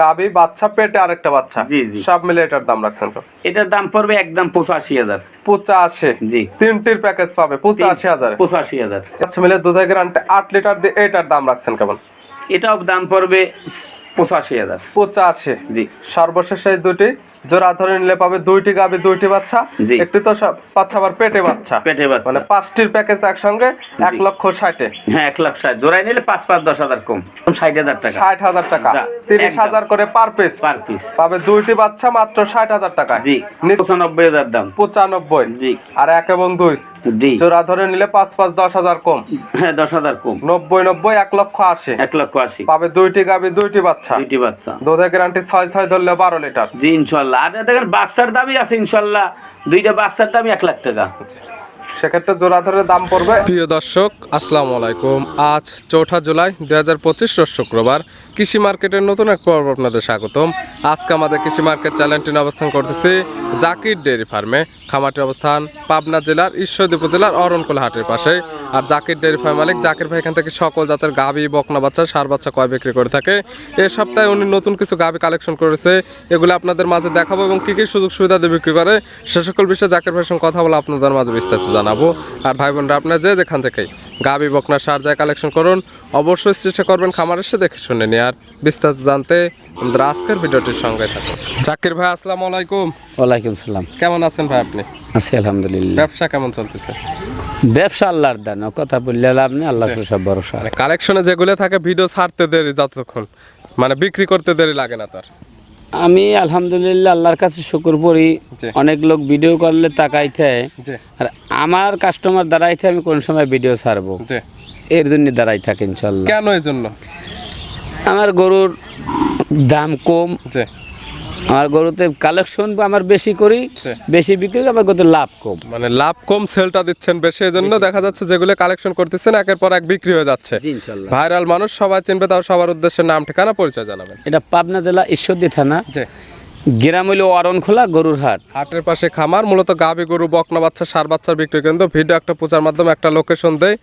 গাবি বাচ্চা পেটে আরেকটা বাচ্চা। জি, জি। সব মিলে এটার দাম রাখছেন তো? এটার দাম পড়বে একদম পঁচাশি হাজার। পঁচাশি? জি। তিনটির প্যাকেজ পাবে পঁচাশি হাজার? পঁচাশি হাজার। আচ্ছা মিলে দুধের গ্রান্টে আট লিটার দিয়ে এটার দাম রাখছেন কেমন? এটাও দাম পড়বে পঁচাশি হাজার। পঁচাশি। জি। সর্বশেষ এই দুটি জোড়া ধরে নিলে পাবে দুইটি গাবি দুইটি বাচ্চা। একটি তো বাচ্চা আবার পেটে বাচ্চা। পেটে বাচ্চা। মানে পাঁচটির প্যাকেজ একসঙ্গে এক। লক্ষ ষাটে। হ্যাঁ এক লাখ ষাট। জোড়াই নিলে পাঁচ পাঁচ দশ হাজার কম। ষাট হাজার টাকা। ষাট হাজার টাকা। তিরিশ। হাজার করে পার পিস পার পিস পাবে দুইটি বাচ্চা মাত্র ষাট হাজার টাকা জি পঁচানব্বই হাজার দাম। পঁচানব্বই। জি। আর এক এবং দুই। জোড়া ধরে নিলে পাঁচ পাঁচ দশ হাজার কম। হ্যাঁ দশ হাজার কম। নব্বই নব্বই এক লক্ষ আশি। এক লক্ষ আশি। পাবে দুইটি গাবি দুইটি বাচ্চা। দুইটি বাচ্চা। দুধের গ্যারান্টি ছয় ছয় ধরলে বারো লিটার। জি ইনশাল্লাহ। আর দেখেন বাচ্চার দাবি আছে ইনশাল্লাহ। দুইটা বাচ্চার দাবি এক লাখ টাকা। সেক্ষেত্রে জোড়া ধরে দাম পড়বে। প্রিয় দর্শক, আসসালামু আলাইকুম। আজ চৌঠা জুলাই দুই হাজার পঁচিশ শুক্রবার। কৃষি মার্কেটের নতুন এক পর্ব আপনাদের স্বাগতম। আজকে আমাদের কৃষি মার্কেট চ্যানেলটি অবস্থান করতেছি জাকির ডেয়ারি ফার্মে। খামারটির অবস্থান পাবনা জেলার ঈশ্বরদী উপজেলার অরণকুলা হাটের পাশে। আর জাকির ডেয়ারি ফার্ম মালিক জাকির ভাই এখান থেকে সকল জাতের গাভী বকনা বাচ্চা, সার বাচ্চা কয় বিক্রি করে থাকে। এ সপ্তাহে উনি নতুন কিছু গাভী কালেকশন করেছে। এগুলো আপনাদের মাঝে দেখাবো এবং কি কি সুযোগ সুবিধা দিয়ে বিক্রি করে। সে সকল বিষয়ে জাকির ভাইয়ের সঙ্গে কথা বলে আপনাদের মাঝে বিস্তারিত জানাব। আর ভাই বোনরা আপনারা যে যেখান থেকেই গাভী বকনা সার যায় কালেকশন করুন অবশ্যই চেষ্টা করবেন খামার এসে দেখে শুনে নিয়ে। আর বিস্তারিত জানতে আমাদের আজকের ভিডিওটির সঙ্গে থাকুন। জাকির ভাই আসসালামু আলাইকুম। ওয়ালাইকুম সালাম। কেমন আছেন ভাই আপনি? আছি আলহামদুলিল্লাহ। ব্যবসা কেমন চলতেছে? ব্যবসা আল্লাহর দান কথা বললে লাভ নেই আল্লাহ সব ভরসা। কালেকশনে যেগুলো থাকে ভিডিও ছাড়তে দেরি যতক্ষণ। মানে বিক্রি করতে দেরি লাগে না তার। আমি আলহামদুলিল্লাহ আল্লাহর কাছে শুকুর করি। অনেক লোক ভিডিও করলে তাকাইতে। আর আমার কাস্টমার দাঁড়াইতে আমি কোন সময় ভিডিও ছাড়বো? এর জন্য দাঁড়াই থাকে ইনশাল্লাহ কেন এই জন্য আমার গরুর দাম কম। আমার গরুতে কালেকশন আমার বেশি করি বেশি বিক্রি আমার গরুতে লাভ কম। মানে লাভ কম সেলটা দিচ্ছেন বেশি এই জন্য দেখা যাচ্ছে যেগুলো কালেকশন করতেছেন একের পর এক বিক্রি হয়ে যাচ্ছে। ভাইরাল মানুষ সবাই চিনবে তাও সবার উদ্দেশ্যে নাম ঠিকানা পরিচয় জানাবেন। এটা পাবনা জেলা ঈশ্বরদী থানা। গ্রাম হইল অরণখোলা গরুর হাট। হাটের পাশে খামার মূলত গাভী গরু বকনা বাচ্চা সার বাচ্চার বিক্রি কেন্দ্র। ভিডিও একটা প্রচার মাধ্যমে একটা লোকেশন দেয়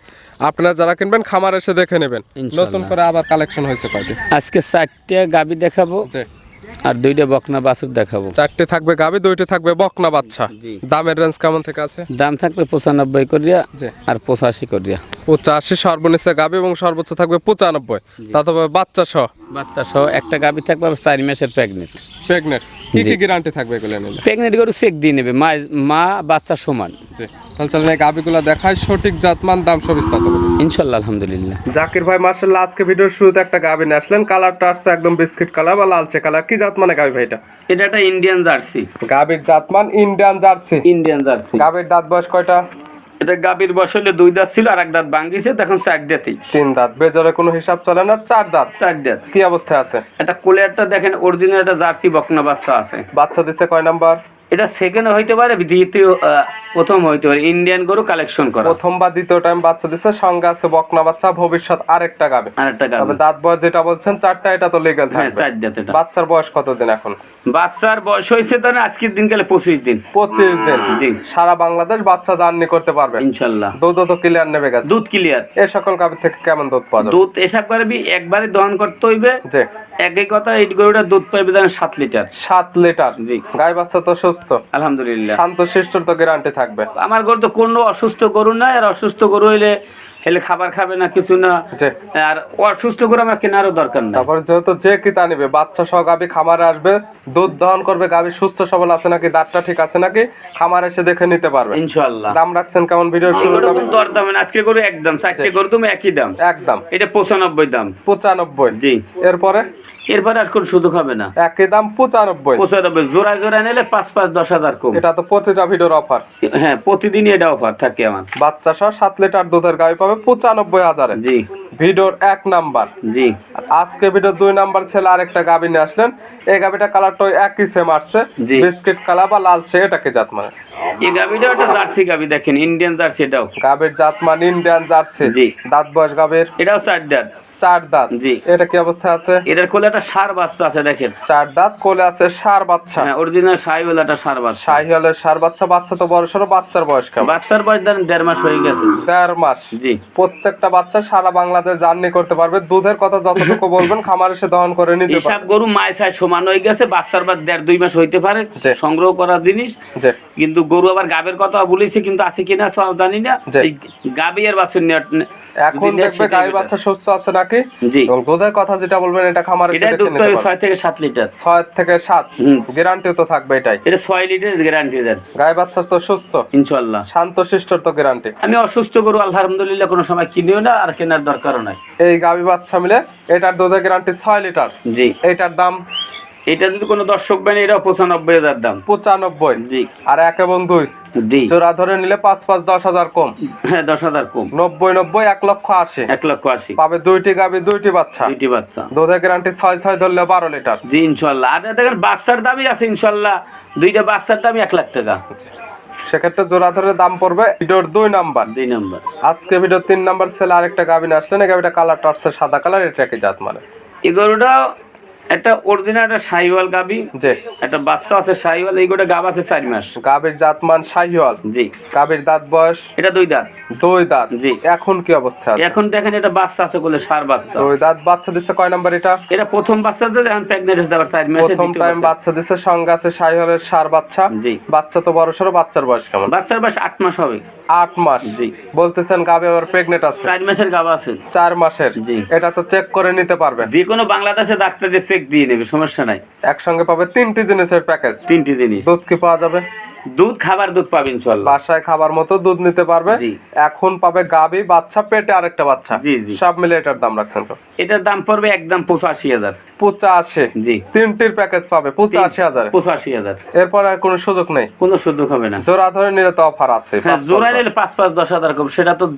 আপনারা যারা কিনবেন খামার এসে দেখে নেবেন। নতুন করে আবার কালেকশন হয়েছে কয়টি? আজকে চারটে গাবি দেখাবো। আর দুইটা বকনা বাছুর দেখাবো। চারটে থাকবে গাবে দুইটা থাকবে বকনা বাচ্চা। দামের রেঞ্জ কেমন থেকে আছে? দাম থাকবে পঁচানব্বই করিয়া আর পঁচাশি করিয়া। পঁচাশি সর্বনিচে গাবে এবং সর্বোচ্চ থাকবে পঁচানব্বই। তা তবে বাচ্চা সহ। বাচ্চা সহ একটা গাবি থাকবে চার মাসের প্রেগনেন্ট প্রেগনেন্ট কি কি গ্যারান্টি থাকবে এগুলো নিলে? প্রেগনেন্ট গরু চেক দিয়ে নেবে মা মা বাচ্চা সমান। জি। তাহলে চলেন এই গাভীগুলো দেখায় সঠিক জাতমান দাম সব বিস্তারিত বলুন। ইনশাল্লাহ আলহামদুলিল্লাহ। জাকির ভাই মার্শাল্লাহ আজকে ভিডিওর শুরুতে একটা গাভী নিয়ে আসলেন। কালারটা আসছে একদম বিস্কিট কালার বা লালচে কালার। কি জাত মানে গাভী ভাইটা এটা একটা ইন্ডিয়ান জার্সি। গাভীর জাতমান ইন্ডিয়ান জার্সি। Indian jersey. গাভীর দাঁত বয়স কয়টা? এটা গাভীর বসলে দুই দাঁত ছিল আর এক দাঁত ভাঙ্গিছে তখন চার দাঁতই। তিন দাঁত। বেজরে কোনো হিসাব চলে না? চার দাঁত। চার দাঁত। কি অবস্থায় আছে? একটা কোলেরটা দেখেন অরিজিনাল একটা জার্সি বকনা বাচ্চা আছে। বাচ্চা দিচ্ছে কয় নাম্বার? এটা সেকেন্ড হইতে পারে দ্বিতীয় প্রথম হইতে পারে। ইন্ডিয়ান গরু কালেকশন করা। প্রথম বা দ্বিতীয় টাইম বাচ্চা দিচ্ছে সঙ্গে আছে বকনা বাচ্চা ভবিষ্যৎ আরেকটা গাবে। আর একটা তবে দাঁত বয়স যেটা বলছেন চারটা এটা তো হ্যাঁ থাকবে। বাচ্চার বয়স কতদিন এখন? বাচ্চার বয়স হয়েছে তাহলে আজকের দিন গেলে পঁচিশ দিন। পঁচিশ দিন। জি। সারা বাংলাদেশ বাচ্চা জার্নি করতে পারবে। ইনশাল্লাহ। দুধ তো ক্লিয়ার নেবে গেছে। দুধ ক্লিয়ার এ সকল গাভী থেকে কেমন দুধ পাওয়া যাবে? দুধ এসব করবি একবারে দহন করতে হইবে। জি। একই কথা এই গরুটা দুধ পাইবে ধরেন সাত লিটার। সাত লিটার। জি। গাই বাচ্চা তো সুস্থ। আলহামদুলিল্লাহ। শান্ত শিষ্টর তো গ্যারান্টি থাকবে। আমার গরু তো কোনো অসুস্থ গরু নাই আর অসুস্থ গরু হইলে খাবার খাবে না কিছু না আর অসুস্থ করে আমার কেনারও দরকার না তারপরে যেহেতু যে কিতা নেবে বাচ্চা সহ গাবি খামারে আসবে দুধ দহন করবে গাবি সুস্থ সবল আছে নাকি দাঁতটা ঠিক আছে নাকি খামার এসে দেখে নিতে পারবে। ইনশাল্লাহ দাম রাখছেন কেমন ভিডিও শুরু করবে দর দাম আজকে করে একদম চারটে করে তুমি একই দাম। একদম এটা পঁচানব্বই দাম। পঁচানব্বই। জি। এরপরে? এরপরে আর কোনো সুযোগ হবে না। দাম পঁচানব্বই। পঁচানব্বই। নিলে পাঁচ পাঁচ দশ হাজার কম। এটা তো প্রতিটা ভিডিওর অফার। হ্যাঁ প্রতিদিনই এটা অফার থাকে আমার। বাচ্চা সহ সাত লিটার দুধের পাবে পঁচানব্বই হাজারে। জি। ভিডিওর এক নাম্বার। জি। আজকে ভিডিও দুই নাম্বার ছেলে আরেকটা গাভী নিয়ে আসলেন। এই গাভীটা কালারটা একই সেম আসছে। বিস্কিট কালার বা লালচে এটাকে জাত মানে? এই গাভিটাও একটা জার্সি গাভি দেখেন ইন্ডিয়ান জার্সি এটাও। গাভীর জাত মান ইন্ডিয়ান জার্সি। জি। দাঁত বয়স গাভীর? এটাও চার দাঁত। চার দাঁত। জি। এটা কি অবস্থায় আছে? এটার কোলে একটা সার বাচ্চা আছে দেখেন। চার দাঁত কোলে আছে সার বাচ্চা। হ্যাঁ অরিজিনাল একটা সার বাচ্চা। শাহিওয়ালের সার বাচ্চা বাচ্চা তো বড় সড়ো বাচ্চার বয়স কেমন? বাচ্চার বয়স ধরেন দেড় মাস হয়ে গেছে। দেড় মাস। জি। প্রত্যেকটা বাচ্চা সারা বাংলাদেশ জার্নি করতে পারবে। দুধের কথা যতটুকু বলবেন খামার এসে দহন করে নিতে হিসাব পারবে গরু মায় ছায় সমান হয়ে গেছে বাচ্চার বাদ দেড় দুই মাস হইতে পারে। সংগ্রহ করার জিনিস। কিন্তু গরু আবার গাবের কথা বলেছে কিন্তু আছে কিনা জানি না। গাবি আর বাছুর নেওয়ার- এখন দেখবে গাই বাচ্চা সুস্থ আছে নাকি? জি। দুধের কথা যেটা বলবেন এটা খামার এটা দুধ থেকে লিটার। থেকে। গ্যারান্টিও তো থাকবে এটাই। এটা ছয় লিটার গ্যারান্টি দেন। গাই বাচ্চা তো সুস্থ। ইনশাল্লাহ শান্ত শিষ্টর তো গ্যারান্টি। আমি অসুস্থ গরু আলহামদুলিল্লাহ কোনো সময় কিনিও না আর কেনার দরকারও নাই। এই গাবি বাচ্চা মিলে এটার দুধের গ্যারান্টি ছয় লিটার। জি। এইটার দাম এটা যদি কোনো দর্শক বানি এটা পঁচানব্বই হাজার দাম। পঁচানব্বই? জি। আর এক এবং দুই জি। জোড়া ধরে নিলে পাঁচ পাঁচ দশ হাজার কম। হ্যাঁ দশ হাজার কম। নব্বই নব্বই এক লক্ষ আশি। এক লক্ষ আশি। পাবে দুইটি গাবি দুইটি বাচ্চা। দুইটি বাচ্চা। দুধের গ্যারান্টি ছয় ছয় ধরলে বারো লিটার। জি ইনশাল্লাহ। আর দেখেন বাচ্চার দামই আছে ইনশাল্লাহ। দুইটা বাচ্চার দামই এক লাখ টাকা। সেক্ষেত্রে জোড়া ধরে দাম পড়বে ভিডিওর দুই নাম্বার। দুই নম্বর। আজকে ভিডিওর তিন নাম্বার ছেলে আরেকটা গাবি নিয়ে আসলেন। গাবিটা কালার টর্চের সাদা কালার এটা কি জাত মানে। এই গরুটা একটা অরিজিনাল একটা সাইওয়াল গাবি যে একটা বাচ্চা আছে এই গোটা গাব আছে চার মাস। গাবির জাত মান শাহিওয়াল। জি। গাবির দাঁত বয়স? এটা দুই দাঁত। দুই দাঁত। জি। এখন কি অবস্থা আছে? এখন দেখেন এটা বাচ্চা আছে বলে সার বাচ্চা। দুই দাঁত বাচ্চা দিচ্ছে কয় নাম্বার এটা? এটা প্রথম বাচ্চা তো এখন হতে চার মাসে প্রথম টাইম বাচ্চা। দিচ্ছে সঙ্গে আছে শাহিওয়ালের সার বাচ্চা। জি। বাচ্চা তো বড় সড়ো বাচ্চার বয়স কেমন? বাচ্চার বয়স আট মাস হবে। আট মাস। জি। বলতেছেন গাবে আবার প্রেগনেন্ট আছে। চার মাসের গাবা আছে। চার মাসের। জি। এটা তো চেক করে নিতে পারবে। যে কোনো বাংলাদেশে ডাক্তার চেক দিয়ে নেবে সমস্যা নাই। একসঙ্গে পাবে তিনটি জিনিসের প্যাকেজ তিনটি জিনিস। দুধ কি পাওয়া যাবে? দুধ খাবার দুধ পাবেন ইনশাল্লাহ বাসায় খাবার মতো দুধ নিতে পারবে। জি। এখন পাবে গাবি বাচ্চা পেটে আরেকটা বাচ্চা। জি, জি। সব মিলে এটার দাম রাখছেন তো? এটার দাম পড়বে একদম পঁচাশি হাজার। পঁচাশি? জি। তিনটির প্যাকেজ পাবে পঁচাশি হাজার? পঁচাশি হাজার। এরপর আর কোনো সুযোগ নেই? কোনো সুযোগ হবে না। জোড়া ধরে নিলে তো অফার আছে হ্যাঁ জোড়া নিলে পাঁচ পাঁচ দশ হাজার কম সেটা তো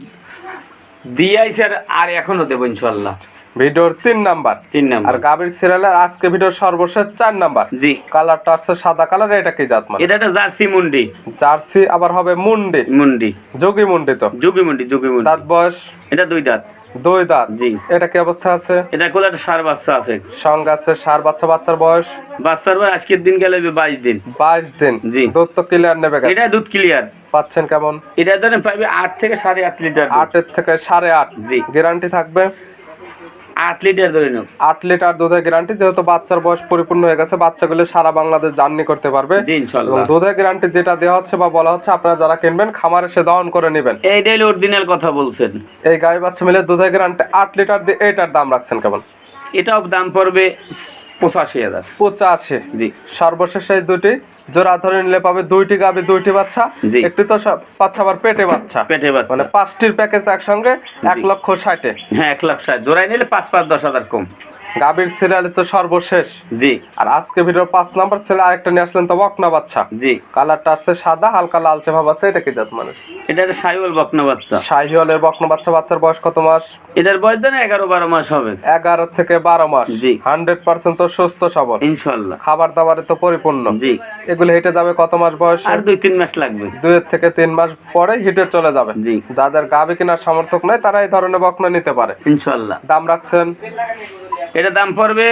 দিয়াইছে আর- আর এখনও দেবো ইনশাল্লাহ। ভিডিওর তিন নাম্বার। তিন আর নাম্বার গাবির সিরিয়ালের আজকে ভিডিওর সর্বশেষ চার নাম্বার। জি। কালারটা আছে সাদা কালার এটা কি জাত মানে? এটা একটা জার্সি মুন্ডি। জার্সি আবার হবে মুন্ডি। মুন্ডি। যোগী মুন্ডি তো? যুগি মুন্ডি যুগি মুন্ডি। দাঁত বয়স? এটা দুই দাঁত। দুই দাঁত। জি। এটা কি অবস্থা আছে? এটা একটা সার বাচ্চা আছে। সঙ্গে আছে সার বাচ্চা বাচ্চার বয়স? বাচ্চার বয়স আজকের দিন গেলে বাইশ দিন। বাইশ দিন। জি। দুধ তো ক্লিয়ার নেবে এটা দুধ ক্লিয়ার পাচ্ছেন কেমন? এটা ধরেন পাইবে আট থেকে সাড়ে আট লিটার আটের থেকে সাড়ে আট। জি। গ্যারান্টি থাকবে? আট লিটার ধরে নাও আট লিটার দুধের গ্যারান্টি যেহেতু বাচ্চার বয়স পরিপূর্ণ হয়ে গেছে বাচ্চাগুলো সারা বাংলাদেশ জার্নি করতে পারবে। এবং দুধের গ্যারান্টি যেটা দেওয়া হচ্ছে বা বলা হচ্ছে আপনারা যারা কিনবেন খামারে সে দহন করে নেবেন। এইটাই অরিজিনাল কথা বলছেন। এই গাই বাচ্চা মিলে দুধের গ্যারান্টি আট লিটার দিয়ে এইটার দাম রাখছেন কেমন এটাও দাম পড়বে পঁচাশি হাজার। পঁচাশি। জি। সর্বশেষ এই দুটি জোড়া ধরে নিলে পাবে দুইটি গাবে দুইটি বাচ্চা। একটি তো বাচ্চা আবার পেটে বাচ্চা। পেটে বাচ্চা। মানে পাঁচটির প্যাকেজ একসঙ্গে এক লক্ষ ষাটে। হ্যাঁ এক লক্ষ ষাট। জোড়াই নিলে পাঁচ পাঁচ দশ হাজার কম। গাবির সিরিয়ালে তো সর্বশেষ। জি। আর আজকে ভিডিওর পাঁচ নাম্বার ছেলে আরেকটা নিয়ে আসলেন তো বকনা বাচ্চা। জি। কালারটা আসছে সাদা হালকা লালচে ভাব আছে এটা কি জাত মানে এটা একটা সাইওয়াল বকনা বাচ্চা। শাহিওয়ালের বকনা বাচ্চা বাচ্চার বয়স কত মাস? এটার বয়স দেন এগারো বারো মাস হবে। এগারো থেকে বারো মাস। জি। হান্ড্রেড পার্সেন্ট তো সুস্থ সবল। ইনশাল্লাহ। খাবার দাবারে তো পরিপূর্ণ। জি। এগুলো হেঁটে যাবে কত মাস বয়স? আর দুই তিন মাস লাগবে। দুই থেকে তিন মাস পরে হিটে চলে যাবে। জি। যাদের গাবি কেনার সামর্থ্য নাই তারা এই ধরনের বকনা নিতে পারে। ইনশাল্লাহ। দাম রাখছেন? এটা দাম পড়বে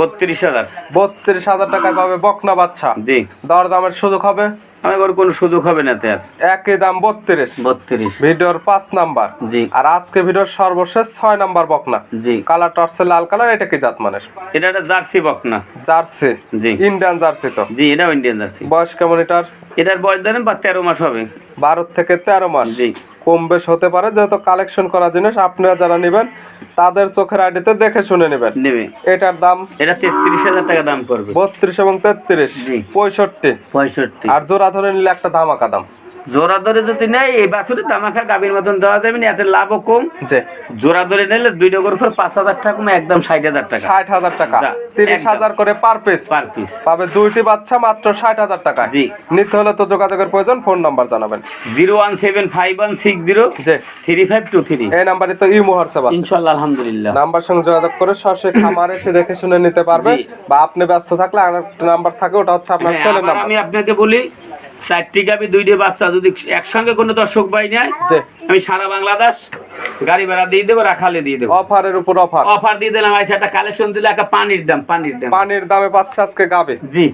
বত্রিশ হাজার। বত্রিশ হাজার টাকা পাবে বকনা বাচ্চা। জি। দর দামের সুযোগ হবে? আমার কোনো সুযোগ হবে না তার একই দাম বত্রিশ। বত্রিশ। ভিডিওর পাঁচ নাম্বার। জি। আর আজকে ভিডিওর সর্বশেষ ছয় নাম্বার বকনা। জি। কালার টর্চে লাল কালার এটা কি জাত মানের? এটা একটা জার্সি বকনা। জার্সি। জি। ইন্ডিয়ান জার্সি তো? জি এটাও ইন্ডিয়ান জার্সি। বয়স কেমন এটার? এটার বয়স ধরেন বা তেরো মাস হবে। বারো থেকে তেরো মাস। জি। কম বেশ হতে পারে যেহেতু কালেকশন করা জিনিস আপনারা যারা নেবেন তাদের চোখের আইডিতে দেখে শুনে নেবেন। এটার দাম? এটা তেত্রিশ হাজার টাকা দাম পড়বে। বত্রিশ এবং তেত্রিশ? পঁয়ষট্টি। পঁয়ষট্টি। আর জোড়া ধরে নিলে একটা ধামাকা দাম। জোড়া ধরে যদি নেয় এই বাছুরে দামাখা গাভীর মতন দেওয়া যাবে না এতে লাভও কম। জোড়া ধরে নিলে দুইটা করে ফের পাঁচ হাজার টাকা কমে একদম ষাট হাজার টাকা। ষাট হাজার টাকা। তিরিশ হাজার করে পার পিস পার পিস পাবে দুইটি বাচ্চা মাত্র ষাট হাজার টাকা জি। নিতে হলে তো যোগাযোগের প্রয়োজন ফোন নাম্বার জানাবেন। Zero one seven five one six zero যে থ্রি ফাইভ টু থ্রি। এই নাম্বারে তো ইমো হোয়াটসঅ্যাপ আছে। ইনশাল্লাহ আলহামদুলিল্লাহ। নাম্বার সঙ্গে যোগাযোগ করে সরাসরি খামারে এসে দেখে শুনে নিতে পারবে বা আপনি ব্যস্ত থাকলে আর একটা নাম্বার থাকে ওটা হচ্ছে আপনার হ্যাঁ, ছেলের নাম্বার। আমি আপনাকে বলি চারটি গাবি দুইটি বাচ্চা যদি একসঙ্গে কোনো দর্শক ভাই নেয় আমি সারা বাংলাদেশ গাড়ি ভাড়া দিয়ে দেবো রাখালে দিয়ে দেবো। অফারের উপর অফার। অফার দিয়ে দিলাম আইসা একটা কালেকশন দিলে একটা পানির দাম পানির দাম। পানির দামে পাচ্ছে আজকে গাবে। জি।